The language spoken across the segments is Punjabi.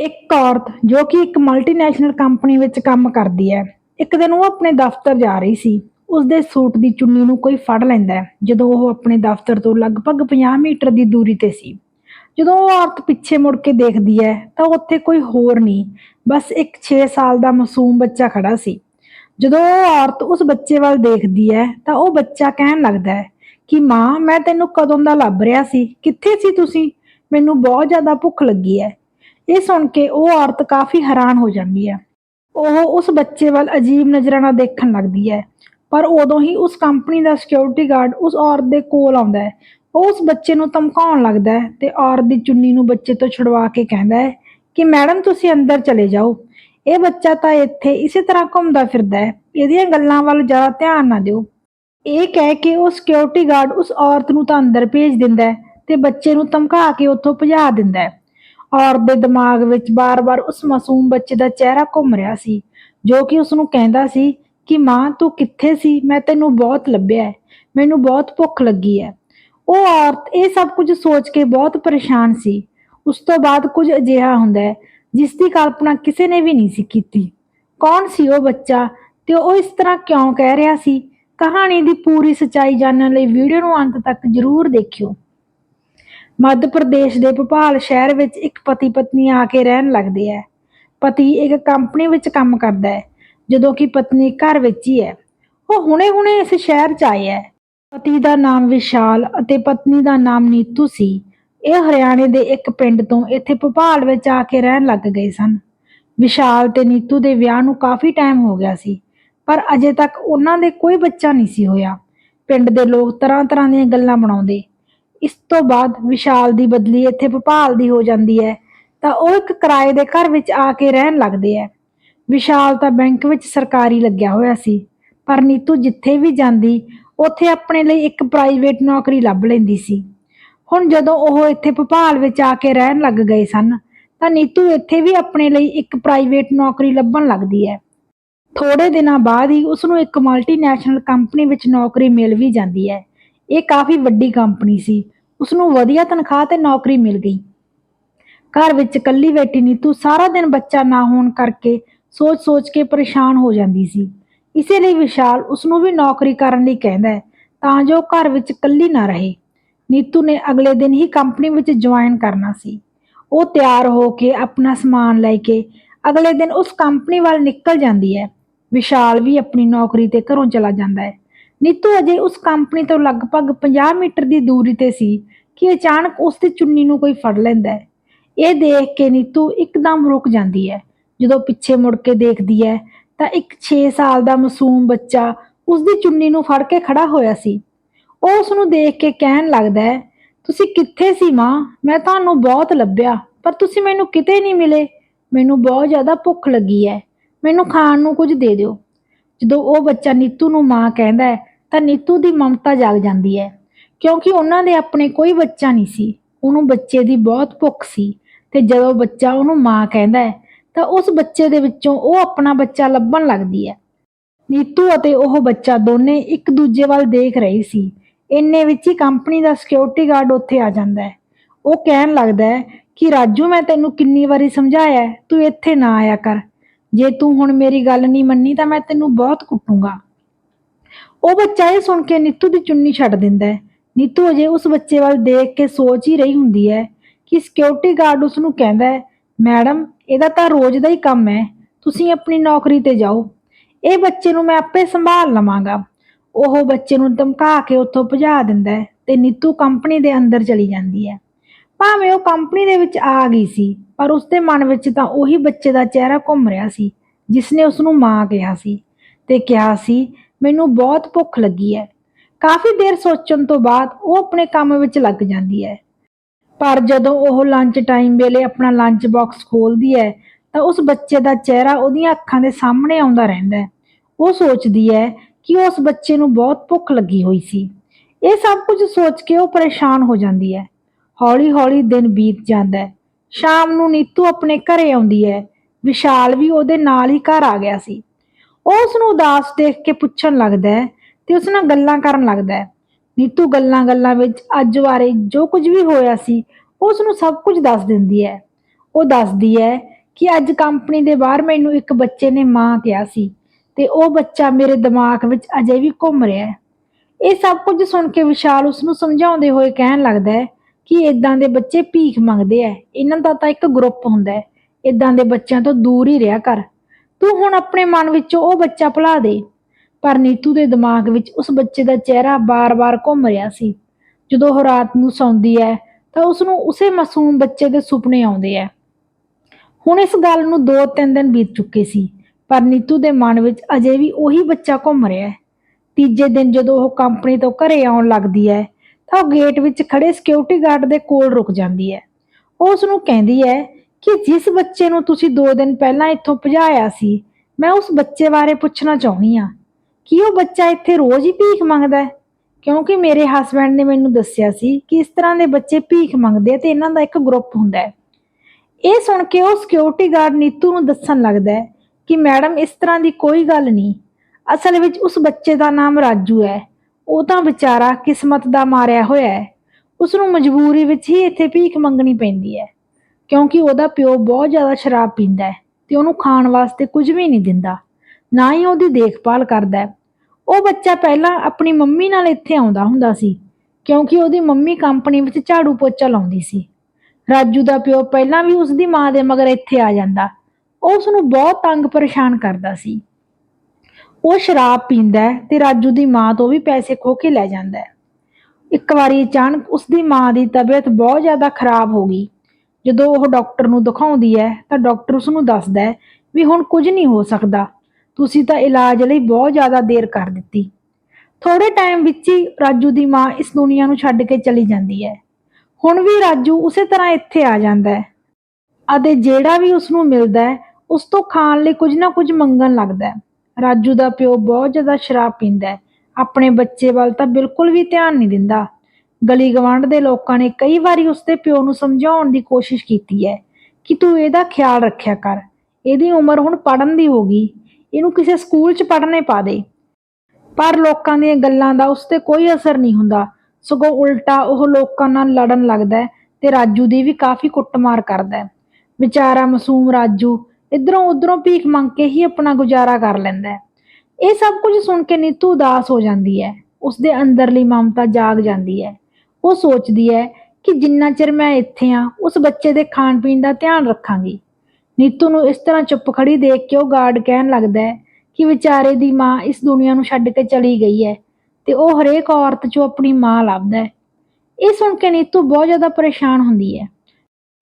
ਇੱਕ ਔਰਤ ਜੋ ਕਿ ਇੱਕ ਮਲਟੀਨੈਸ਼ਨਲ ਕੰਪਨੀ ਵਿੱਚ ਕੰਮ ਕਰਦੀ ਹੈ। ਇੱਕ ਦਿਨ ਉਹ ਆਪਣੇ ਦਫ਼ਤਰ ਜਾ ਰਹੀ ਸੀ। ਉਸਦੇ ਸੂਟ ਦੀ ਚੁੰਨੀ ਨੂੰ ਕੋਈ ਫੜ ਲੈਂਦਾ ਹੈ, ਜਦੋਂ ਉਹ ਆਪਣੇ ਦਫ਼ਤਰ ਤੋਂ ਲਗਭਗ 50 ਮੀਟਰ ਦੀ ਦੂਰੀ ਤੇ ਸੀ। ਜਦੋਂ ਉਹ ਔਰਤ ਪਿੱਛੇ ਮੁੜ ਕੇ ਦੇਖਦੀ ਹੈ, ਤਾਂ ਉੱਥੇ ਕੋਈ ਹੋਰ ਨਹੀਂ, ਬਸ ਇੱਕ 6 ਸਾਲ ਦਾ ਮਾਸੂਮ ਬੱਚਾ ਖੜਾ ਸੀ। ਜਦੋਂ ਉਹ ਔਰਤ ਉਸ ਬੱਚੇ ਵੱਲ ਦੇਖਦੀ ਹੈ, ਤਾਂ ਉਹ ਬੱਚਾ ਕਹਿਣ ਲੱਗਦਾ ਹੈ ਕਿ, ਮਾਂ, ਮੈਂ ਤੈਨੂੰ ਕਦੋਂ ਦਾ ਲੱਭ ਰਿਹਾ ਸੀ? ਕਿੱਥੇ ਸੀ ਤੁਸੀਂ? ਮੈਨੂੰ ਬਹੁਤ ਜ਼ਿਆਦਾ ਭੁੱਖ ਲੱਗੀ ਹੈ। ਇਹ ਸੁਣ ਕੇ ਉਹ ਔਰਤ ਕਾਫੀ ਹੈਰਾਨ ਹੋ ਜਾਂਦੀ ਹੈ। ਉਹ ਉਸ ਬੱਚੇ ਵੱਲ ਅਜੀਬ ਨਜ਼ਰਾਂ ਨਾਲ ਦੇਖਣ ਲੱਗਦੀ ਹੈ। ਪਰ ਉਦੋਂ ਹੀ ਉਸ ਕੰਪਨੀ ਦਾ ਸਿਕਿਉਰਿਟੀ ਗਾਰਡ ਉਸ ਔਰਤ ਦੇ ਕੋਲ ਆਉਂਦਾ ਹੈ। ਉਹ ਉਸ ਬੱਚੇ ਨੂੰ ਧਮਕਾਉਣ ਲੱਗਦਾ ਹੈ ਤੇ ਔਰਤ ਦੀ ਚੁੰਨੀ ਨੂੰ ਬੱਚੇ ਤੋਂ ਛੁਡਵਾ ਕੇ ਕਹਿੰਦਾ ਹੈ ਕਿ, ਮੈਡਮ, ਤੁਸੀਂ ਅੰਦਰ ਚਲੇ ਜਾਓ। ਇਹ ਬੱਚਾ ਤਾਂ ਇੱਥੇ ਇਸੇ ਤਰ੍ਹਾਂ ਘੁੰਮਦਾ ਫਿਰਦਾ ਹੈ। ਇਹਦੀਆਂ ਗੱਲਾਂ ਵੱਲ ਜ਼ਿਆਦਾ ਧਿਆਨ ਨਾ ਦਿਓ। ਇਹ ਕਹਿ ਕੇ ਉਹ ਸਿਕਿਉਰਿਟੀ ਗਾਰਡ ਉਸ ਔਰਤ ਨੂੰ ਤਾਂ ਅੰਦਰ ਭੇਜ ਦਿੰਦਾ ਹੈ ਤੇ ਬੱਚੇ ਨੂੰ ਧਮਕਾ ਕੇ ਉੱਥੋਂ ਭਜਾ ਦਿੰਦਾ ਹੈ। ਔਰਤ ਦੇ ਦਿਮਾਗ ਵਿੱਚ ਬਾਰ-ਬਾਰ ਉਸ ਮਾਸੂਮ ਬੱਚੇ ਦਾ ਚਿਹਰਾ ਘੁੰਮ ਰਿਹਾ ਸੀ, ਜੋ ਕਿ ਉਸ ਨੂੰ ਕਹਿੰਦਾ ਸੀ ਕਿ, ਮਾਂ, ਤੂੰ ਕਿੱਥੇ ਸੀ? ਮੈਂ ਤੈਨੂੰ ਬਹੁਤ ਲੱਭਿਆ ਹੈ, ਮੈਨੂੰ ਬਹੁਤ ਭੁੱਖ ਲੱਗੀ ਹੈ। ਉਹ ਔਰਤ ਇਹ ਸਭ ਕੁਝ ਸੋਚ ਕੇ ਬਹੁਤ ਪਰੇਸ਼ਾਨ ਸੀ। ਉਸ ਤੋਂ ਬਾਅਦ ਕੁਝ ਅਜਿਹਾ ਹੁੰਦਾ ਹੈ, ਜਿਸ ਦੀ ਕਲਪਨਾ ਕਿਸੇ ਨੇ ਵੀ ਨਹੀਂ ਸੀ ਕੀਤੀ। ਕੌਣ ਸੀ ਉਹ ਬੱਚਾ ਤੇ ਉਹ ਇਸ ਤਰ੍ਹਾਂ ਕਿਉਂ ਕਹਿ ਰਿਹਾ ਸੀ? ਕਹਾਣੀ ਦੀ ਪੂਰੀ ਸਚਾਈ ਜਾਣਨ ਲਈ ਵੀਡੀਓ ਨੂੰ ਅੰਤ ਤੱਕ ਜ਼ਰੂਰ ਦੇਖਿਓ। ਮੱਧ ਪ੍ਰਦੇਸ਼ ਦੇ ਭੋਪਾਲ ਸ਼ਹਿਰ ਵਿੱਚ ਇੱਕ ਪਤੀ ਪਤਨੀ ਆ ਕੇ ਰਹਿਣ ਲੱਗਦੇ ਹੈ। ਪਤੀ ਇੱਕ ਕੰਪਨੀ ਵਿੱਚ ਕੰਮ ਕਰਦਾ ਹੈ, ਜਦੋਂ ਕਿ ਪਤਨੀ ਘਰ ਵਿੱਚ ਹੀ ਹੈ। ਉਹ ਹੁਣੇ-ਹੁਣੇ ਇਸ ਸ਼ਹਿਰ 'ਚ ਆਏ ਹੈ। ਪਤੀ ਦਾ ਨਾਮ ਵਿਸ਼ਾਲ ਅਤੇ ਪਤਨੀ ਦਾ ਨਾਮ ਨੀਤੂ ਸੀ। ਇਹ ਹਰਿਆਣੇ ਦੇ ਇੱਕ ਪਿੰਡ ਤੋਂ ਇੱਥੇ ਭੋਪਾਲ ਵਿੱਚ ਆ ਕੇ ਰਹਿਣ ਲੱਗ ਗਏ ਸਨ। ਵਿਸ਼ਾਲ ਤੇ ਨੀਤੂ ਦੇ ਵਿਆਹ ਨੂੰ ਕਾਫੀ ਟਾਈਮ ਹੋ ਗਿਆ ਸੀ, ਪਰ ਅਜੇ ਤੱਕ ਉਹਨਾਂ ਦੇ ਕੋਈ ਬੱਚਾ ਨਹੀਂ ਸੀ ਹੋਇਆ। ਪਿੰਡ ਦੇ ਲੋਕ ਤਰ੍ਹਾਂ-ਤਰ੍ਹਾਂ ਦੀਆਂ ਗੱਲਾਂ ਬਣਾਉਂਦੇ ਇਸ ਤੋਂ ਬਾਅਦ ਵਿਸ਼ਾਲ ਦੀ ਬਦਲੀ ਇੱਥੇ ਭੋਪਾਲ ਦੀ ਹੋ ਜਾਂਦੀ ਹੈ, ਤਾਂ ਉਹ ਇੱਕ ਕਿਰਾਏ ਦੇ ਘਰ ਵਿੱਚ ਆ ਕੇ ਰਹਿਣ ਲੱਗਦੇ ਹੈ। ਵਿਸ਼ਾਲ ਤਾਂ ਬੈਂਕ ਵਿੱਚ ਸਰਕਾਰੀ ਲੱਗਿਆ ਹੋਇਆ ਸੀ, ਪਰ ਨੀਤੂ ਜਿੱਥੇ ਵੀ ਜਾਂਦੀ, ਉੱਥੇ ਆਪਣੇ ਲਈ ਇੱਕ ਪ੍ਰਾਈਵੇਟ ਨੌਕਰੀ ਲੱਭ ਲੈਂਦੀ ਸੀ। ਹੁਣ ਜਦੋਂ ਉਹ ਇੱਥੇ ਭੋਪਾਲ ਵਿੱਚ ਆ ਕੇ ਰਹਿਣ ਲੱਗ ਗਏ ਸਨ, ਤਾਂ ਨੀਤੂ ਇੱਥੇ ਵੀ ਆਪਣੇ ਲਈ ਇੱਕ ਪ੍ਰਾਈਵੇਟ ਨੌਕਰੀ ਲੱਭਣ ਲੱਗਦੀ ਹੈ। ਥੋੜੇ ਦਿਨਾਂ ਬਾਅਦ ਹੀ ਉਸ ਨੂੰ ਇੱਕ ਮਲਟੀਨੈਸ਼ਨਲ ਕੰਪਨੀ ਵਿੱਚ ਨੌਕਰੀ ਮਿਲ ਵੀ ਜਾਂਦੀ ਹੈ। ਇਹ ਕਾਫੀ ਵੱਡੀ ਕੰਪਨੀ ਸੀ। ਉਸ ਨੂੰ ਵਧੀਆ ਤਨਖਾਹ ਤੇ ਨੌਕਰੀ ਮਿਲ ਗਈ। ਘਰ ਵਿੱਚ ਇਕੱਲੀ ਬੈਠੀ ਨੀਤੂ ਸਾਰਾ ਦਿਨ ਬੱਚਾ ਨਾ ਹੋਣ ਕਰਕੇ ਸੋਚ-ਸੋਚ ਕੇ ਪਰੇਸ਼ਾਨ ਹੋ ਜਾਂਦੀ ਸੀ। ਇਸੇ ਲਈ ਵਿਸ਼ਾਲ ਉਸ ਨੂੰ ਵੀ ਨੌਕਰੀ ਕਰਨ ਲਈ ਕਹਿੰਦਾ ਹੈ, ਤਾਂ ਜੋ ਘਰ ਵਿੱਚ ਇਕੱਲੀ ਨਾ ਰਹੇ। ਨੀਤੂ ਨੇ ਅਗਲੇ ਦਿਨ ਹੀ ਕੰਪਨੀ ਵਿੱਚ ਜੁਆਇਨ ਕਰਨਾ ਸੀ। ਉਹ ਤਿਆਰ ਹੋ ਕੇ ਆਪਣਾ ਸਮਾਨ ਲੈ ਕੇ ਅਗਲੇ ਦਿਨ ਉਸ ਕੰਪਨੀ ਵੱਲ ਨਿਕਲ ਜਾਂਦੀ ਹੈ। ਵਿਸ਼ਾਲ ਵੀ ਆਪਣੀ ਨੌਕਰੀ ਤੇ ਘਰੋਂ ਚਲਾ ਜਾਂਦਾ ਹੈ। ਨੀਤੂ ਅਜੇ ਉਸ ਕੰਪਨੀ ਤੋਂ ਲਗਭਗ 50 ਮੀਟਰ ਦੀ ਦੂਰੀ ਤੇ ਸੀ ਕਿ ਅਚਾਨਕ ਉਸ ਦੀ ਚੁੰਨੀ ਨੂੰ ਕੋਈ ਫੜ ਲੈਂਦਾ ਹੈ। ਇਹ ਦੇਖ ਕੇ ਨੀਤੂ ਇੱਕਦਮ ਰੁਕ ਜਾਂਦੀ ਹੈ। ਜਦੋਂ ਪਿੱਛੇ ਮੁੜ ਕੇ ਦੇਖਦੀ ਹੈ, ਤਾਂ ਇੱਕ 6 ਸਾਲ ਦਾ ਮਾਸੂਮ ਬੱਚਾ ਉਸ ਦੀ ਚੁੰਨੀ ਨੂੰ ਫੜ ਕੇ ਖੜਾ ਹੋਇਆ ਸੀ। ਉਹ ਉਸ ਨੂੰ ਦੇਖ ਕੇ ਕਹਿਣ ਲੱਗਦਾ ਹੈ, ਤੁਸੀਂ ਕਿੱਥੇ ਸੀ ਮਾਂ? ਮੈਂ ਤੁਹਾਨੂੰ ਬਹੁਤ ਲੱਭਿਆ, ਪਰ ਤੁਸੀਂ ਮੈਨੂੰ ਕਿਤੇ ਨਹੀਂ ਮਿਲੇ। ਮੈਨੂੰ ਬਹੁਤ ਜ਼ਿਆਦਾ ਭੁੱਖ ਲੱਗੀ ਹੈ। ਮੈਨੂੰ ਖਾਣ ਨੂੰ ਕੁਝ ਦੇ ਦਿਓ। ਜਦੋਂ ਉਹ ਬੱਚਾ ਨੀਤੂ ਨੂੰ ਮਾਂ ਕਹਿੰਦਾ ਹੈ ਤਾਂ ਨੀਤੂ ਦੀ ਮਮਤਾ ਜਾਗ ਜਾਂਦੀ ਹੈ, ਕਿਉਂਕਿ ਉਹਨਾਂ ਦੇ ਆਪਣੇ ਕੋਈ ਬੱਚਾ ਨਹੀਂ ਸੀ। ਉਹਨੂੰ ਬੱਚੇ ਦੀ ਬਹੁਤ ਭੁੱਖ ਸੀ ਤੇ ਜਦੋਂ ਬੱਚਾ ਉਹਨੂੰ ਮਾਂ ਕਹਿੰਦਾ ਹੈ, ਤਾਂ ਉਸ ਬੱਚੇ ਦੇ ਵਿੱਚੋਂ ਉਹ ਆਪਣਾ ਬੱਚਾ ਲੱਭਣ ਲੱਗਦੀ ਹੈ। ਨੀਤੂ ਅਤੇ ਉਹ ਬੱਚਾ ਦੋਨੇ ਇੱਕ ਦੂਜੇ ਵੱਲ ਦੇਖ ਰਹੇ ਸੀ। ਇੰਨੇ ਵਿੱਚ ਹੀ ਕੰਪਨੀ ਦਾ ਸਿਕਿਉਰਿਟੀ ਗਾਰਡ ਉੱਥੇ ਆ ਜਾਂਦਾ ਹੈ। ਉਹ ਕਹਿਣ ਲੱਗਦਾ ਹੈ ਕਿ, ਰਾਜੂ, ਮੈਂ ਤੈਨੂੰ ਕਿੰਨੀ ਵਾਰੀ ਸਮਝਾਇਆ ਤੂੰ ਇੱਥੇ ਨਾ ਆਇਆ ਕਰ। ਜੇ ਤੂੰ ਹੁਣ ਮੇਰੀ ਗੱਲ ਨਹੀਂ ਮੰਨੀ ਤਾਂ ਮੈਂ ਤੈਨੂੰ ਬਹੁਤ ਕੁੱਟੂੰਗਾ। ਉਹ ਬੱਚਾ ਇਹ ਸੁਣ ਕੇ ਨੀਤੂ ਦੀ ਚੁੰਨੀ ਛੱਡ ਦਿੰਦਾ ਹੈ। ਨੀਤੂ ਅਜੇ ਉਸ ਬੱਚੇ ਵੱਲ ਦੇਖ ਕੇ ਸੋਚ ਹੀ ਰਹੀ ਹੁੰਦੀ ਹੈ ਕਿ ਸਿਕਿਉਰਿਟੀ ਗਾਰਡ ਉਸ ਨੂੰ ਕਹਿੰਦਾ ਹੈ, ਮੈਡਮ, ਇਹਦਾ ਤਾਂ ਰੋਜ਼ ਦਾ ਹੀ ਕੰਮ ਹੈ, ਤੁਸੀਂ ਆਪਣੀ ਨੌਕਰੀ ਤੇ ਜਾਓ। ਇਹ ਬੱਚੇ ਨੂੰ ਮੈਂ ਆਪੇ ਸੰਭਾਲ ਲਵਾਂਗਾ। ਉਹ ਬੱਚੇ ਨੂੰ ਧਮਕਾ ਕੇ ਉੱਥੋਂ ਭਜਾ ਦਿੰਦਾ ਹੈ ਤੇ ਨੀਤੂ ਕੰਪਨੀ ਦੇ ਅੰਦਰ ਚਲੀ ਜਾਂਦੀ ਹੈ। ਭਾਵੇਂ ਉਹ ਕੰਪਨੀ ਦੇ ਵਿੱਚ ਆ ਗਈ ਸੀ, ਪਰ ਉਸਦੇ ਮਨ ਵਿੱਚ ਤਾਂ ਉਹੀ ਬੱਚੇ ਦਾ ਚਿਹਰਾ ਘੁੰਮ ਰਿਹਾ ਸੀ, ਜਿਸ ਨੇ ਉਸ ਨੂੰ ਮਾਂ ਕਿਹਾ ਸੀ ਤੇ ਕਿਹਾ ਸੀ ਮੈਨੂੰ ਬਹੁਤ ਭੁੱਖ ਲੱਗੀ ਹੈ। ਕਾਫੀ ਦੇਰ ਸੋਚਣ ਤੋਂ ਬਾਅਦ ਉਹ ਆਪਣੇ ਕੰਮ ਵਿੱਚ ਲੱਗ ਜਾਂਦੀ ਹੈ। ਪਰ ਜਦੋਂ ਉਹ ਲੰਚ ਟਾਈਮ ਵੇਲੇ ਆਪਣਾ ਲੰਚ ਬਾਕਸ ਖੋਲਦੀ ਹੈ, ਤਾਂ ਉਸ ਬੱਚੇ ਦਾ ਚਿਹਰਾ ਉਹਦੀਆਂ ਅੱਖਾਂ ਦੇ ਸਾਹਮਣੇ ਆਉਂਦਾ ਰਹਿੰਦਾ ਹੈ। ਉਹ ਸੋਚਦੀ ਹੈ ਕਿ ਉਸ ਬੱਚੇ ਨੂੰ ਬਹੁਤ ਭੁੱਖ ਲੱਗੀ ਹੋਈ ਸੀ। ਇਹ ਸਭ ਕੁਝ ਸੋਚ ਕੇ ਉਹ ਪਰੇਸ਼ਾਨ ਹੋ ਜਾਂਦੀ ਹੈ। ਹੌਲੀ-ਹੌਲੀ ਦਿਨ ਬੀਤ ਜਾਂਦਾ ਹੈ। ਸ਼ਾਮ ਨੂੰ ਨੀਤੂ ਆਪਣੇ ਘਰੇ ਆਉਂਦੀ ਹੈ। ਵਿਸ਼ਾਲ ਵੀ ਉਹਦੇ ਨਾਲ ਹੀ ਘਰ ਆ ਗਿਆ ਸੀ। ਉਹ ਉਸ ਨੂੰ ਉਦਾਸ ਦੇਖ ਕੇ ਪੁੱਛਣ ਲੱਗਦਾ ਹੈ ਤੇ ਉਸ ਨਾਲ ਗੱਲਾਂ ਕਰਨ ਲੱਗਦਾ ਹੈ। ਨੀਤੂ ਗੱਲਾਂ-ਗੱਲਾਂ ਵਿੱਚ ਅੱਜ ਬਾਰੇ ਜੋ ਕੁਝ ਵੀ ਹੋਇਆ ਸੀ ਉਹ ਉਸ ਨੂੰ ਸਭ ਕੁਝ ਦੱਸ ਦਿੰਦੀ ਹੈ। ਉਹ ਦੱਸਦੀ ਹੈ ਕਿ ਅੱਜ ਕੰਪਨੀ ਦੇ ਬਾਹਰ ਮੈਨੂੰ ਇੱਕ ਬੱਚੇ ਨੇ ਮਾਂ ਕਿਹਾ ਸੀ ਤੇ ਉਹ ਬੱਚਾ ਮੇਰੇ ਦਿਮਾਗ ਵਿੱਚ ਅਜੇ ਵੀ ਘੁੰਮ ਰਿਹਾ ਹੈ। ਇਹ ਸਭ ਕੁਝ ਸੁਣ ਕੇ ਵਿਸ਼ਾਲ ਉਸ ਨੂੰ ਸਮਝਾਉਂਦੇ ਹੋਏ ਕਹਿਣ ਲੱਗਦਾ ਹੈ ਕਿ ਇਦਾਂ ਦੇ ਬੱਚੇ ਭੀਖ ਮੰਗਦੇ ਐ ਇਹਨਾਂ ਦਾ ਤਾਂ ਇੱਕ ਗਰੁੱਪ ਹੁੰਦਾ ਹੈ। ਇਦਾਂ ਦੇ ਬੱਚਿਆਂ ਤੋਂ ਦੂਰ ਹੀ ਰਿਹਾ ਕਰ। ਤੂੰ ਹੁਣ ਆਪਣੇ ਮਨ ਵਿੱਚੋਂ ਉਹ ਬੱਚਾ ਭੁਲਾ ਦੇ। ਪਰ ਨੀਤੂ ਦੇ ਦਿਮਾਗ ਵਿੱਚ ਉਸ ਬੱਚੇ ਦਾ ਚਿਹਰਾ ਬਾਰ-ਬਾਰ ਘੁੰਮ ਰਿਹਾ ਸੀ। ਜਦੋਂ ਉਹ ਰਾਤ ਨੂੰ ਸੌਂਦੀ ਹੈ, ਤਾਂ ਉਸ ਨੂੰ ਉਸੇ ਮਾਸੂਮ ਬੱਚੇ ਦੇ ਸੁਪਨੇ ਆਉਂਦੇ ਐ ਹੁਣ ਇਸ ਗੱਲ ਨੂੰ 2-3 ਦਿਨ ਬੀਤ ਚੁੱਕੇ ਸੀ, ਪਰ ਨੀਤੂ ਦੇ ਮਨ ਵਿੱਚ ਅਜੇ ਵੀ ਉਹੀ ਬੱਚਾ ਘੁੰਮ ਰਿਹਾ ਹੈ। ਤੀਜੇ ਦਿਨ ਜਦੋਂ ਉਹ ਕੰਪਨੀ ਤੋਂ ਘਰੇ ਆਉਣ ਲੱਗਦੀ ਹੈ, ਤਾਂ ਉਹ ਗੇਟ ਵਿੱਚ ਖੜੇ ਸਿਕਿਉਰਿਟੀ ਗਾਰਡ ਦੇ ਕੋਲ ਰੁਕ ਜਾਂਦੀ ਹੈ। ਉਹ ਉਸ ਨੂੰ ਕਹਿੰਦੀ ਹੈ ਕਿ ਜਿਸ ਬੱਚੇ ਨੂੰ ਤੁਸੀਂ 2 ਦਿਨ ਪਹਿਲਾਂ ਇੱਥੋਂ ਭਜਾਇਆ ਸੀ, ਮੈਂ ਉਸ ਬੱਚੇ ਬਾਰੇ ਪੁੱਛਣਾ ਚਾਹੁੰਦੀ ਆ ਕੀ ਉਹ ਬੱਚਾ ਇੱਥੇ ਰੋਜ਼ ਹੀ ਭੀਖ ਮੰਗਦਾ ਹੈ? ਕਿਉਂਕਿ ਮੇਰੇ ਹਸਬੰਡ ਨੇ ਮੈਨੂੰ ਦੱਸਿਆ ਸੀ ਕਿ ਇਸ ਤਰ੍ਹਾਂ ਦੇ ਬੱਚੇ ਭੀਖ ਮੰਗਦੇ ਤੇ ਇਹਨਾਂ ਦਾ ਇੱਕ ਗਰੁੱਪ ਹੁੰਦਾ ਹੈ। ਇਹ ਸੁਣ ਕੇ ਉਹ ਸਿਕਿਉਰਿਟੀ ਗਾਰਡ ਨੀਤੂ ਨੂੰ ਦੱਸਣ ਲੱਗਦਾ ਹੈ ਕਿ ਮੈਡਮ, ਇਸ ਤਰ੍ਹਾਂ ਦੀ ਕੋਈ ਗੱਲ ਨਹੀਂ। ਅਸਲ ਵਿੱਚ ਉਸ ਬੱਚੇ ਦਾ ਨਾਮ ਰਾਜੂ ਹੈ। ਉਹ ਤਾਂ ਵਿਚਾਰਾ ਕਿਸਮਤ ਦਾ ਮਾਰਿਆ ਹੋਇਆ ਹੈ। ਉਸ ਨੂੰ ਮਜਬੂਰੀ ਵਿੱਚ ਹੀ ਇੱਥੇ ਭੀਖ ਮੰਗਣੀ ਪੈਂਦੀ ਹੈ। ਕਿਉਂਕਿ ਉਹਦਾ ਪਿਓ ਬਹੁਤ ਜ਼ਿਆਦਾ ਸ਼ਰਾਬ ਪੀਂਦਾ ਹੈ ਤੇ ਉਹਨੂੰ ਖਾਣ ਵਾਸਤੇ ਕੁਝ ਵੀ ਨਹੀਂ ਦਿੰਦਾ, ਨਾ ਹੀ ਉਹਦੀ ਦੇਖਭਾਲ ਕਰਦਾ ਹੈ। ਉਹ ਬੱਚਾ ਪਹਿਲਾਂ ਆਪਣੀ ਮੰਮੀ ਨਾਲ ਇੱਥੇ ਆਉਂਦਾ ਹੁੰਦਾ ਸੀ, ਕਿਉਂਕਿ ਉਹਦੀ ਮੰਮੀ ਕੰਪਨੀ ਵਿੱਚ ਝਾੜੂ ਪੋਚਾ ਲਾਉਂਦੀ ਸੀ। ਰਾਜੂ ਦਾ ਪਿਓ ਪਹਿਲਾਂ ਵੀ ਉਸ ਦੀ ਮਾਂ ਦੇ ਮਗਰ ਇੱਥੇ ਆ ਜਾਂਦਾ, ਉਹ ਉਸ ਨੂੰ ਬਹੁਤ ਤੰਗ ਪਰੇਸ਼ਾਨ ਕਰਦਾ ਸੀ। ਉਹ ਸ਼ਰਾਬ ਪੀਂਦਾ ਹੈ ਤੇ ਰਾਜੂ ਦੀ ਮਾਂ ਤੋਂ ਵੀ ਪੈਸੇ ਖੋ ਕੇ ਲੈ ਜਾਂਦਾ ਹੈ। ਇੱਕ ਵਾਰੀ ਅਚਾਨਕ ਉਸ ਦੀ ਮਾਂ ਦੀ ਤਬੀਅਤ ਬਹੁਤ ਜ਼ਿਆਦਾ ਖਰਾਬ ਹੋ ਗਈ ਜਦੋਂ ਉਹ ਡਾਕਟਰ ਨੂੰ ਦਿਖਾਉਂਦੀ ਹੈ ਤਾਂ ਡਾਕਟਰ ਉਸ ਨੂੰ ਦੱਸਦਾ ਹੈ ਵੀ ਹੁਣ ਕੁਝ ਨਹੀਂ ਹੋ ਸਕਦਾ। ਤੁਸੀਂ ਤਾਂ ਇਲਾਜ ਲਈ ਬਹੁਤ ਜ਼ਿਆਦਾ ਦੇਰ ਕਰ ਦਿੱਤੀ। ਥੋੜੇ ਟਾਈਮ ਵਿੱਚ ਹੀ ਰਾਜੂ ਦੀ ਮਾਂ ਇਸ ਦੁਨੀਆ ਨੂੰ ਛੱਡ ਕੇ ਚਲੀ ਜਾਂਦੀ ਹੈ। ਹੁਣ ਵੀ ਰਾਜੂ ਉਸੇ ਤਰ੍ਹਾਂ ਇੱਥੇ ਆ ਜਾਂਦਾ ਹੈ। ਅਤੇ ਜਿਹੜਾ ਵੀ ਉਸ ਨੂੰ ਮਿਲਦਾ ਹੈ, ਉਸ ਤੋਂ ਖਾਣ ਲਈ ਕੁਝ ਨਾ ਕੁਝ ਮੰਗਣ ਲੱਗਦਾ ਹੈ। ਰਾਜੂ ਦਾ ਪਿਓ ਬਹੁਤ ਜ਼ਿਆਦਾ ਸ਼ਰਾਬ ਪੀਂਦਾ ਹੈ। ਆਪਣੇ ਬੱਚੇ ਵੱਲ ਤਾਂ ਬਿਲਕੁਲ ਵੀ ਧਿਆਨ ਨਹੀਂ ਦਿੰਦਾ। ਗਲੀ ਗਵਾਂਢ ਦੇ ਲੋਕਾਂ ਨੇ ਕਈ ਵਾਰੀ ਉਸਦੇ ਪਿਓ ਨੂੰ ਸਮਝਾਉਣ ਦੀ ਕੋਸ਼ਿਸ਼ ਕੀਤੀ ਹੈ ਕਿ ਤੂੰ ਇਹਦਾ ਖਿਆਲ ਰੱਖਿਆ ਕਰ, ਇਹਦੀ ਉਮਰ ਹੁਣ ਪੜਨ ਦੀ ਹੋ ਗਈ, ਇਹਨੂੰ ਕਿਸੇ ਸਕੂਲ 'ਚ ਪੜ੍ਹਨੇ ਪਾ ਦੇ। ਪਰ ਲੋਕਾਂ ਦੀਆਂ ਗੱਲਾਂ ਦਾ ਉਸ ਤੇ ਕੋਈ ਅਸਰ ਨਹੀਂ ਹੁੰਦਾ, ਸਗੋਂ ਉਲਟਾ ਉਹ ਲੋਕਾਂ ਨਾਲ ਲੜਨ ਲੱਗਦਾ ਤੇ ਰਾਜੂ ਦੀ ਵੀ ਕਾਫੀ ਕੁੱਟਮਾਰ ਕਰਦਾ ਵਿਚਾਰਾ ਮਾਸੂਮ ਰਾਜੂ ਇਧਰੋਂ ਉਧਰੋਂ ਭੀਖ ਮੰਗ ਕੇ ਹੀ ਆਪਣਾ ਗੁਜ਼ਾਰਾ ਕਰ ਲੈਂਦਾ ਇਹ ਸਭ ਕੁਝ ਸੁਣ ਕੇ ਨੀਤੂ ਉਦਾਸ ਹੋ ਜਾਂਦੀ ਹੈ, ਉਸਦੇ ਅੰਦਰਲੀ ਮਮਤਾ ਜਾਗ ਜਾਂਦੀ ਹੈ। ਉਹ ਸੋਚਦੀ ਹੈ ਕਿ ਜਿੰਨਾ ਚਿਰ ਮੈਂ ਇੱਥੇ ਆ ਉਸ ਬੱਚੇ ਦੇ ਖਾਣ ਪੀਣ ਦਾ ਧਿਆਨ ਰੱਖਾਂਗੀ। ਨੀਤੂ ਨੂੰ ਇਸ ਤਰ੍ਹਾਂ ਚੁੱਪ ਖੜੀ ਦੇਖ ਕੇ ਉਹ ਗਾਰਡ ਕਹਿਣ ਲੱਗਦਾ ਹੈ ਕਿ ਵਿਚਾਰੇ ਦੀ ਮਾਂ ਇਸ ਦੁਨੀਆ ਨੂੰ ਛੱਡ ਕੇ ਚਲੀ ਗਈ ਹੈ ਤੇ ਉਹ ਹਰੇਕ ਔਰਤ 'ਚੋਂ ਆਪਣੀ ਮਾਂ ਲੱਭਦਾ ਹੈ। ਇਹ ਸੁਣ ਕੇ ਨੀਤੂ ਬਹੁਤ ਜ਼ਿਆਦਾ ਪਰੇਸ਼ਾਨ ਹੁੰਦੀ ਹੈ।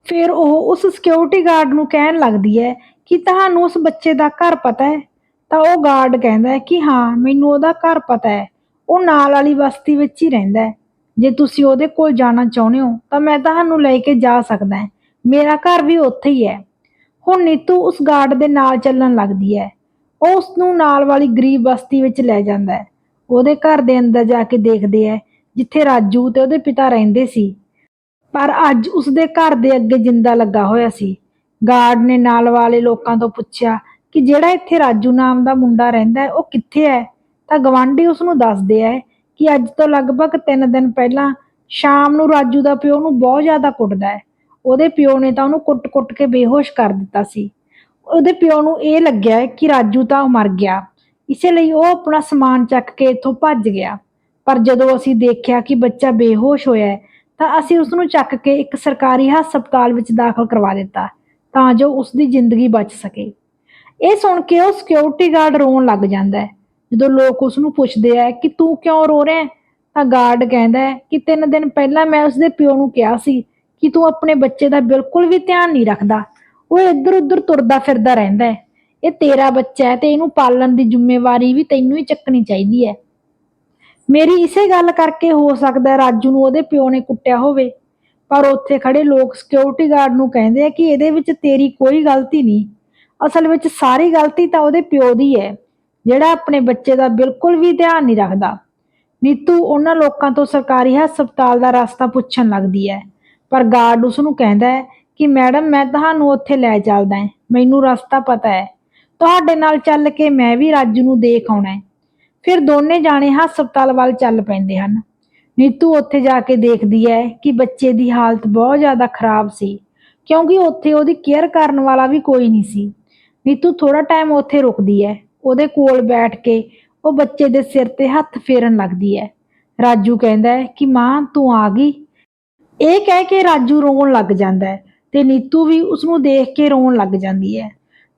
ਫਿਰ ਉਹ ਉਸ ਸਿਕਿਉਰਿਟੀ ਗਾਰਡ ਨੂੰ ਕਹਿਣ ਲੱਗਦੀ ਹੈ ਕਿ ਤੁਹਾਨੂੰ ਉਸ ਬੱਚੇ ਦਾ ਘਰ ਪਤਾ ਹੈ? ਤਾਂ ਉਹ ਗਾਰਡ ਕਹਿੰਦਾ ਹੈ ਕਿ ਹਾਂ, ਮੈਨੂੰ ਉਹਦਾ ਘਰ ਪਤਾ ਹੈ। ਉਹ ਨਾਲ ਵਾਲੀ ਬਸਤੀ ਵਿੱਚ ਹੀ ਰਹਿੰਦਾ ਹੈ। ਜੇ ਤੁਸੀਂ ਉਹਦੇ ਕੋਲ ਜਾਣਾ ਚਾਹੁੰਦੇ ਹੋ, ਤਾਂ ਮੈਂ ਤੁਹਾਨੂੰ ਲੈ ਕੇ ਜਾ ਸਕਦਾ ਹਾਂ। ਮੇਰਾ ਘਰ ਵੀ ਉੱਥੇ ਹੀ ਹੈ। ਹੁਣ ਨੀਤੂ ਉਸ ਗਾਰਡ ਦੇ ਨਾਲ ਚੱਲਣ ਲੱਗਦੀ ਹੈ। ਉਹ ਉਸ ਨੂੰ ਨਾਲ ਵਾਲੀ ਗਰੀਬ ਬਸਤੀ ਵਿੱਚ ਲੈ ਜਾਂਦਾ ਹੈ। ਉਹਦੇ ਘਰ ਦੇ ਅੰਦਰ ਜਾ ਕੇ ਦੇਖਦੇ ਹੈ, ਜਿੱਥੇ ਰਾਜੂ ਤੇ ਉਹਦੇ ਪਿਤਾ ਰਹਿੰਦੇ ਸੀ। ਪਰ ਅੱਜ ਉਸਦੇ ਘਰ ਦੇ ਅੱਗੇ ਜਿੰਦਾ ਲੱਗਾ ਹੋਇਆ ਸੀ। ਗਾਰਡ ਨੇ ਨਾਲ ਵਾਲੇ ਲੋਕਾਂ ਤੋਂ ਪੁੱਛਿਆ ਕਿ ਜਿਹੜਾ ਇੱਥੇ ਰਾਜੂ ਨਾਮ ਦਾ ਮੁੰਡਾ ਰਹਿੰਦਾ ਹੈ, ਉਹ ਕਿੱਥੇ ਹੈ? ਤਾਂ ਗਵਾਂਢੀ ਉਸ ਨੂੰ ਦੱਸਦੇ ਹੈ ਕਿ ਅੱਜ ਤੋਂ ਲਗਭਗ 3 ਦਿਨ ਪਹਿਲਾਂ ਸ਼ਾਮ ਨੂੰ ਰਾਜੂ ਦਾ ਪਿਓ ਨੂੰ ਬਹੁਤ ਜ਼ਿਆਦਾ ਕੁੱਟਦਾ ਹੈ। ਉਹਦੇ ਪਿਓ ਨੇ ਤਾਂ ਉਹਨੂੰ ਕੁੱਟ-ਕੁੱਟ ਕੇ ਬੇਹੋਸ਼ ਕਰ ਦਿੱਤਾ ਸੀ। ਉਹਦੇ ਪਿਓ ਨੂੰ ਇਹ ਲੱਗਿਆ ਕਿ ਰਾਜੂ ਤਾਂ ਮਰ ਗਿਆ। ਇਸੇ ਲਈ ਉਹ ਆਪਣਾ ਸਮਾਨ ਚੱਕ ਕੇ ਇੱਥੋਂ ਭੱਜ ਗਿਆ। ਪਰ ਜਦੋਂ ਅਸੀਂ ਦੇਖਿਆ ਕਿ ਬੱਚਾ ਬੇਹੋਸ਼ ਹੋਇਆ ਹੈ, ਤਾਂ ਅਸੀਂ ਉਸ ਨੂੰ ਚੱਕ ਕੇ ਇੱਕ ਸਰਕਾਰੀ ਹਸਪਤਾਲ ਵਿੱਚ ਦਾਖਲ ਕਰਵਾ ਦਿੱਤਾ, ਤਾਂ ਜੋ ਉਸ ਦੀ ਜ਼ਿੰਦਗੀ ਬਚ ਸਕੇ। ਇਹ ਸੁਣ ਕੇ ਉਹ ਸਿਕਿਉਰਿਟੀ ਗਾਰਡ ਰੋਣ ਲੱਗ ਜਾਂਦਾ ਹੈ। ਜਦੋਂ ਲੋਕ ਉਸ ਨੂੰ ਪੁੱਛਦੇ ਆ ਕਿ ਤੂੰ ਕਿਉਂ ਰੋ ਰਿਹਾ ਤਾਂ ਗਾਰਡ ਕਹਿੰਦਾ ਹੈ ਕਿ ਤਿੰਨ ਦਿਨ ਪਹਿਲਾਂ ਮੈਂ ਉਸਦੇ ਪਿਓ ਨੂੰ ਕਿਹਾ ਸੀ ਕਿ ਤੂੰ ਆਪਣੇ ਬੱਚੇ ਦਾ ਬਿਲਕੁਲ ਵੀ ਧਿਆਨ ਨਹੀਂ ਰੱਖਦਾ। ਉਹ ਇੱਧਰ ਉੱਧਰ ਤੁਰਦਾ ਫਿਰਦਾ ਰਹਿੰਦਾ ਹੈ। ਇਹ ਤੇਰਾ ਬੱਚਾ ਹੈ ਤੇ ਇਹਨੂੰ ਪਾਲਣ ਦੀ ਜ਼ਿੰਮੇਵਾਰੀ ਵੀ ਤੈਨੂੰ ਹੀ ਚੱਕਣੀ ਚਾਹੀਦੀ ਹੈ। ਮੇਰੀ ਇਸੇ ਗੱਲ ਕਰਕੇ ਹੋ ਸਕਦਾ ਰਾਜੂ ਨੂੰ ਉਹਦੇ ਪਿਓ ਨੇ ਕੁੱਟਿਆ ਹੋਵੇ। ਪਰ ਉੱਥੇ ਖੜੇ ਲੋਕ ਸਿਕਿਉਰਿਟੀ ਗਾਰਡ ਨੂੰ ਕਹਿੰਦੇ ਆ ਕਿ ਇਹਦੇ ਵਿੱਚ ਤੇਰੀ ਕੋਈ ਗਲਤੀ ਨਹੀਂ। ਅਸਲ ਵਿੱਚ ਸਾਰੀ ਗਲਤੀ ਤਾਂ ਉਹਦੇ ਪਿਓ ਦੀ ਹੈ। ਜਿਹੜਾ ਆਪਣੇ ਬੱਚੇ ਦਾ ਬਿਲਕੁਲ ਵੀ ਧਿਆਨ ਨਹੀਂ ਰੱਖਦਾ। ਨੀਤੂ ਉਹਨਾਂ ਲੋਕਾਂ ਤੋਂ ਸਰਕਾਰੀ ਹਸਪਤਾਲ ਦਾ ਰਸਤਾ ਪੁੱਛਣ ਲੱਗਦੀ ਹੈ। ਪਰ ਗਾਰਡ ਉਸ ਨੂੰ ਕਹਿੰਦਾ ਹੈ ਕਿ, ਮੈਡਮ, ਮੈਂ ਤੁਹਾਨੂੰ ਉੱਥੇ ਲੈ ਚੱਲਦਾ ਹਾਂ। ਮੈਨੂੰ ਰਸਤਾ ਪਤਾ ਹੈ। ਤੁਹਾਡੇ ਨਾਲ ਚੱਲ ਕੇ ਮੈਂ ਵੀ ਰਾਜੂ ਨੂੰ ਦੇਖ ਆਉਣਾ ਹੈ। ਫਿਰ ਦੋਨੇ ਜਾਣੇ ਹਸਪਤਾਲ ਵੱਲ ਚੱਲ ਪੈਂਦੇ ਹਨ। ਨੀਤੂ ਉੱਥੇ ਜਾ ਕੇ ਦੇਖਦੀ ਹੈ ਕਿ ਬੱਚੇ ਦੀ ਹਾਲਤ ਬਹੁਤ ਜ਼ਿਆਦਾ ਖਰਾਬ ਸੀ, ਕਿਉਂਕਿ ਉੱਥੇ ਉਹਦੀ ਕੇਅਰ ਕਰਨ ਵਾਲਾ ਵੀ ਕੋਈ ਨਹੀਂ ਸੀ। ਨੀਤੂ ਥੋੜਾ ਟਾਈਮ ਉੱਥੇ ਰੁਕਦੀ ਹੈ। ਉਹਦੇ ਕੋਲ ਬੈਠ ਕੇ ਉਹ ਬੱਚੇ ਦੇ ਸਿਰ ਤੇ ਹੱਥ ਫੇਰਨ ਲੱਗਦੀ ਹੈ। ਰਾਜੂ ਕਹਿੰਦਾ ਹੈ ਕਿ ਮਾਂ, ਤੂੰ ਆ ਗਈ। ਇਹ ਕਹਿ ਕੇ ਰਾਜੂ ਰੋਣ ਲੱਗ ਜਾਂਦਾ ਹੈ ਤੇ ਨੀਤੂ ਵੀ ਉਸ ਨੂੰ ਦੇਖ ਕੇ ਰੋਣ ਲੱਗ ਜਾਂਦੀ ਹੈ।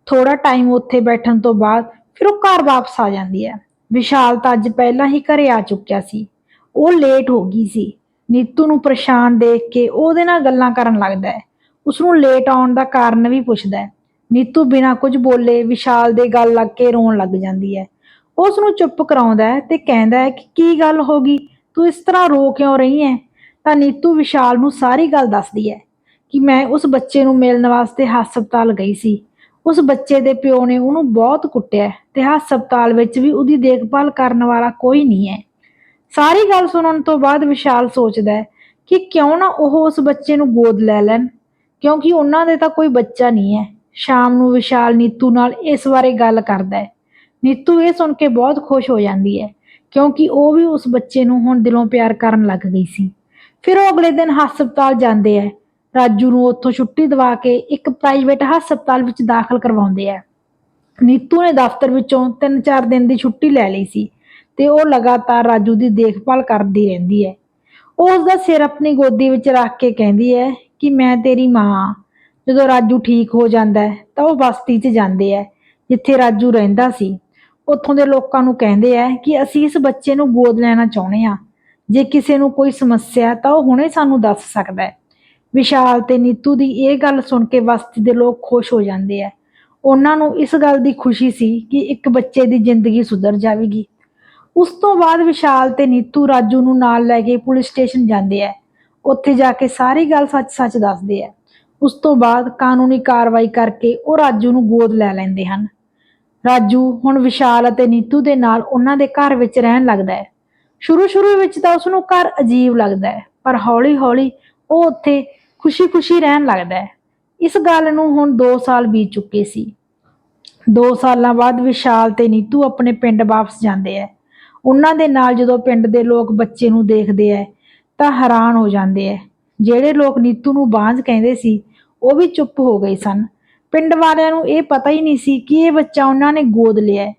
ਥੋੜਾ ਟਾਈਮ ਉੱਥੇ ਬੈਠਣ ਤੋਂ ਬਾਅਦ ਫਿਰ ਉਹ ਘਰ ਵਾਪਸ ਆ ਜਾਂਦੀ ਹੈ। ਵਿਸ਼ਾਲ ਤਾਂ ਅੱਜ ਪਹਿਲਾਂ ਹੀ ਘਰੇ ਆ ਚੁੱਕਿਆ ਸੀ। ਉਹ ਲੇਟ ਹੋ ਗਈ ਸੀ। ਨੀਤੂ ਨੂੰ ਪਰੇਸ਼ਾਨ ਦੇਖ ਕੇ ਉਹਦੇ ਨਾਲ ਗੱਲਾਂ ਕਰਨ ਲੱਗਦਾ ਹੈ। ਉਸ ਨੂੰ ਲੇਟ ਆਉਣ ਦਾ ਕਾਰਨ ਵੀ ਪੁੱਛਦਾ ਹੈ। ਨੀਤੂ ਬਿਨਾਂ ਕੁਝ ਬੋਲੇ ਵਿਸ਼ਾਲ ਦੇ ਗੱਲ ਲੱਗ ਕੇ ਰੋਣ ਲੱਗ ਜਾਂਦੀ ਹੈ। ਉਹ ਉਸ ਨੂੰ ਚੁੱਪ ਕਰਾਉਂਦਾ ਹੈ ਤੇ ਕਹਿੰਦਾ ਹੈ ਕਿ ਕੀ ਗੱਲ ਹੋ ਗਈ? ਤੂੰ ਇਸ ਤਰ੍ਹਾਂ ਰੋ ਕਿਉਂ ਰਹੀ ਹੈ? ਤਾਂ ਨੀਤੂ ਵਿਸ਼ਾਲ ਨੂੰ ਸਾਰੀ ਗੱਲ ਦੱਸਦੀ ਹੈ ਕਿ ਮੈਂ ਉਸ ਬੱਚੇ ਨੂੰ ਮਿਲਣ ਵਾਸਤੇ ਹਸਪਤਾਲ ਗਈ ਸੀ। ਉਸ ਬੱਚੇ ਦੇ ਪਿਓ ਨੇ ਉਹਨੂੰ ਬਹੁਤ ਕੁੱਟਿਆ ਤੇ ਹਸਪਤਾਲ ਵਿੱਚ ਵੀ ਉਹਦੀ ਦੇਖਭਾਲ ਕਰਨ ਵਾਲਾ ਕੋਈ ਨਹੀਂ ਹੈ। ਸਾਰੀ ਗੱਲ ਸੁਣਨ ਤੋਂ ਬਾਅਦ ਵਿਸ਼ਾਲ ਸੋਚਦਾ ਹੈ ਕਿ ਕਿਉਂ ਨਾ ਉਹ ਉਸ ਬੱਚੇ ਨੂੰ ਗੋਦ ਲੈ ਲੈਣ, ਕਿਉਂਕਿ ਉਹਨਾਂ ਦੇ ਤਾਂ ਕੋਈ ਬੱਚਾ ਨਹੀਂ ਹੈ। ਸ਼ਾਮ ਨੂੰ ਵਿਸ਼ਾਲ ਨੀਤੂ ਨਾਲ ਇਸ ਬਾਰੇ ਗੱਲ ਕਰਦਾ ਹੈ। ਨੀਤੂ ਇਹ ਸੁਣ ਕੇ ਬਹੁਤ ਖੁਸ਼ ਹੋ ਜਾਂਦੀ ਹੈ, ਕਿਉਂਕਿ ਉਹ ਵੀ ਉਸ ਬੱਚੇ ਨੂੰ ਹੁਣ ਦਿਲੋਂ ਪਿਆਰ ਕਰਨ ਲੱਗ ਗਈ ਸੀ। ਫਿਰ ਉਹ ਅਗਲੇ ਦਿਨ ਹਸਪਤਾਲ ਜਾਂਦੇ ਹੈ। ਰਾਜੂ ਨੂੰ ਉੱਥੋਂ ਛੁੱਟੀ ਦਵਾ ਕੇ ਇੱਕ ਪ੍ਰਾਈਵੇਟ ਹਸਪਤਾਲ ਵਿੱਚ ਦਾਖਲ ਕਰਵਾਉਂਦੇ ਹੈ। ਨੀਤੂ ਨੇ ਦਫ਼ਤਰ ਵਿੱਚੋਂ 3-4 ਦਿਨ ਦੀ ਛੁੱਟੀ ਲੈ ਲਈ ਸੀ ਤੇ ਉਹ ਲਗਾਤਾਰ ਰਾਜੂ ਦੀ ਦੇਖਭਾਲ ਕਰਦੀ ਰਹਿੰਦੀ ਹੈ। ਉਹ ਉਸ ਦਾ ਸਿਰ ਆਪਣੀ ਗੋਦੀ ਵਿੱਚ ਰੱਖ ਕੇ ਕਹਿੰਦੀ ਹੈ ਕਿ ਮੈਂ ਤੇਰੀ ਮਾਂ ਜਦੋਂ ਰਾਜੂ ਠੀਕ ਹੋ ਜਾਂਦਾ ਹੈ, ਤਾਂ ਉਹ ਬਸਤੀ 'ਚ ਜਾਂਦੇ ਹੈ, ਜਿੱਥੇ ਰਾਜੂ ਰਹਿੰਦਾ ਸੀ। ਉੱਥੋਂ ਦੇ ਲੋਕਾਂ ਨੂੰ ਕਹਿੰਦੇ ਹੈ ਕਿ ਅਸੀਂ ਇਸ ਬੱਚੇ ਨੂੰ ਗੋਦ ਲੈਣਾ ਚਾਹੁੰਦੇ ਹਾਂ। ਜੇ ਕਿਸੇ ਨੂੰ ਕੋਈ ਸਮੱਸਿਆ ਤਾਂ ਉਹ ਹੁਣੇ ਸਾਨੂੰ ਦੱਸ ਸਕਦਾ ਹੈ। ਵਿਸ਼ਾਲ ਤੇ ਨੀਤੂ ਦੀ ਇਹ ਗੱਲ ਸੁਣ ਕੇ ਬਸਤੀ ਦੇ ਲੋਕ ਖੁਸ਼ ਹੋ ਜਾਂਦੇ ਹੈ। ਉਹਨਾਂ ਨੂੰ ਇਸ ਗੱਲ ਦੀ ਖੁਸ਼ੀ ਸੀ ਕਿ ਇੱਕ ਬੱਚੇ ਦੀ ਜ਼ਿੰਦਗੀ ਸੁਧਰ ਜਾਵੇਗੀ। ਉਸ ਤੋਂ ਬਾਅਦ ਵਿਸ਼ਾਲ ਤੇ ਨੀਤੂ ਰਾਜੂ ਨੂੰ ਨਾਲ ਲੈ ਕੇ ਪੁਲਿਸ ਸਟੇਸ਼ਨ ਜਾਂਦੇ ਆ ਉੱਥੇ ਜਾ ਕੇ ਸਾਰੀ ਗੱਲ ਸੱਚ-ਸੱਚ ਦੱਸਦੇ ਆ ਉਸ ਤੋਂ ਬਾਅਦ ਕਾਨੂੰਨੀ ਕਾਰਵਾਈ ਕਰਕੇ ਉਹ ਰਾਜੂ ਨੂੰ ਗੋਦ ਲੈ ਲੈਂਦੇ ਹਨ। ਰਾਜੂ ਹੁਣ ਵਿਸ਼ਾਲ ਅਤੇ ਨੀਤੂ ਦੇ ਨਾਲ ਉਹਨਾਂ ਦੇ ਘਰ ਵਿੱਚ ਰਹਿਣ ਲੱਗਦਾ ਹੈ। ਸ਼ੁਰੂ-ਸ਼ੁਰੂ ਵਿੱਚ ਤਾਂ ਉਸ ਨੂੰ ਘਰ ਅਜੀਬ ਲੱਗਦਾ ਹੈ, ਪਰ ਹੌਲੀ-ਹੌਲੀ ਉਹ ਉੱਥੇ ਖੁਸ਼ੀ-ਖੁਸ਼ੀ ਰਹਿਣ ਲੱਗਦਾ ਹੈ। ਇਸ ਗੱਲ ਨੂੰ ਹੁਣ 2 ਸਾਲ ਬੀਤ ਚੁੱਕੇ ਸੀ। 2 ਸਾਲਾਂ ਬਾਅਦ ਵਿਸ਼ਾਲ ਤੇ ਨੀਤੂ ਆਪਣੇ ਪਿੰਡ ਵਾਪਸ ਜਾਂਦੇ ਐ ਉਹਨਾਂ ਦੇ ਨਾਲ ਜਦੋਂ ਪਿੰਡ ਦੇ ਲੋਕ ਬੱਚੇ ਨੂੰ ਦੇਖਦੇ ਐ ਤਾਂ ਹੈਰਾਨ ਹੋ ਜਾਂਦੇ ਐ ਜਿਹੜੇ ਲੋਕ ਨੀਤੂ ਨੂੰ ਬਾਂਝ ਕਹਿੰਦੇ ਸੀ ਉਹ ਵੀ ਚੁੱਪ ਹੋ ਗਏ ਸਨ। ਪਿੰਡ ਵਾਲਿਆਂ ਨੂੰ ਇਹ ਪਤਾ ਹੀ ਨਹੀਂ ਸੀ ਕਿ ਇਹ ਬੱਚਾ ਉਹਨਾਂ ਨੇ ਗੋਦ ਲਿਆ ਹੈ।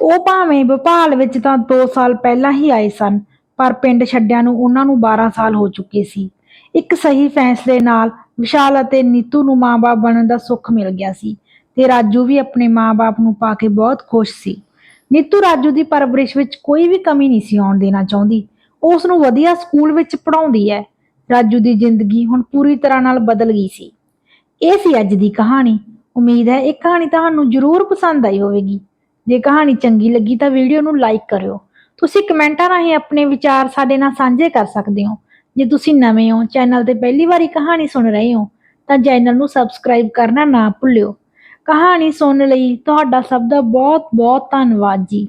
ਉਹ ਭਾਵੇਂ ਭੋਪਾਲ ਵਿੱਚ ਤਾਂ 2 ਸਾਲ ਪਹਿਲਾਂ ਹੀ ਆਏ ਸਨ, ਪਰ ਪਿੰਡ ਛੱਡਿਆਂ ਨੂੰ ਉਹਨਾਂ ਨੂੰ 12 ਸਾਲ ਹੋ ਚੁੱਕੇ ਸੀ। ਇੱਕ ਸਹੀ ਫੈਸਲੇ ਨਾਲ ਵਿਸ਼ਾਲ ਅਤੇ ਨੀਤੂ ਨੂੰ ਮਾਂ-ਬਾਪ ਬਣਨ ਦਾ ਸੁੱਖ ਮਿਲ ਗਿਆ ਸੀ ਤੇ ਰਾਜੂ ਵੀ ਆਪਣੇ ਮਾਂ-ਬਾਪ ਨੂੰ ਪਾ ਕੇ ਬਹੁਤ ਖੁਸ਼ ਸੀ। ਨੀਤੂ ਰਾਜੂ ਦੀ ਪਰਵਰਿਸ਼ ਵਿੱਚ ਕੋਈ ਵੀ ਕਮੀ ਨਹੀਂ ਸੀ ਆਉਣ ਦੇਣਾ ਚਾਹੁੰਦੀ। ਉਹ ਉਸ ਨੂੰ ਵਧੀਆ ਸਕੂਲ ਵਿੱਚ ਪੜ੍ਹਾਉਂਦੀ ਹੈ। ਰਾਜੂ ਦੀ ਜ਼ਿੰਦਗੀ ਹੁਣ ਪੂਰੀ ਤਰ੍ਹਾਂ ਨਾਲ ਬਦਲ ਗਈ ਸੀ। ਇਹ ਸੀ ਅੱਜ ਦੀ ਕਹਾਣੀ। ਉਮੀਦ ਹੈ ਇਹ ਕਹਾਣੀ ਤੁਹਾਨੂੰ ਜ਼ਰੂਰ ਪਸੰਦ ਆਈ ਹੋਵੇਗੀ। ਜੇ ਕਹਾਣੀ ਚੰਗੀ ਲੱਗੀ ਤਾਂ ਵੀਡੀਓ ਨੂੰ ਲਾਈਕ ਕਰਿਓ। ਤੁਸੀਂ ਕਮੈਂਟਾਂ ਰਾਹੀਂ ਆਪਣੇ ਵਿਚਾਰ ਸਾਡੇ ਨਾਲ ਸਾਂਝੇ ਕਰ ਸਕਦੇ ਹੋ। ਜੇ ਤੁਸੀਂ ਨਵੇਂ ਹੋ, ਚੈਨਲ ਤੇ ਪਹਿਲੀ ਵਾਰੀ ਕਹਾਣੀ ਸੁਣ ਰਹੇ ਹੋ, ਤਾਂ ਚੈਨਲ ਨੂੰ ਸਬਸਕ੍ਰਾਈਬ ਕਰਨਾ ਨਾ ਭੁੱਲਿਓ। ਕਹਾਣੀ ਸੁਣਨ ਲਈ ਤੁਹਾਡਾ ਸਭ ਦਾ ਬਹੁਤ ਬਹੁਤ ਧੰਨਵਾਦ ਜੀ।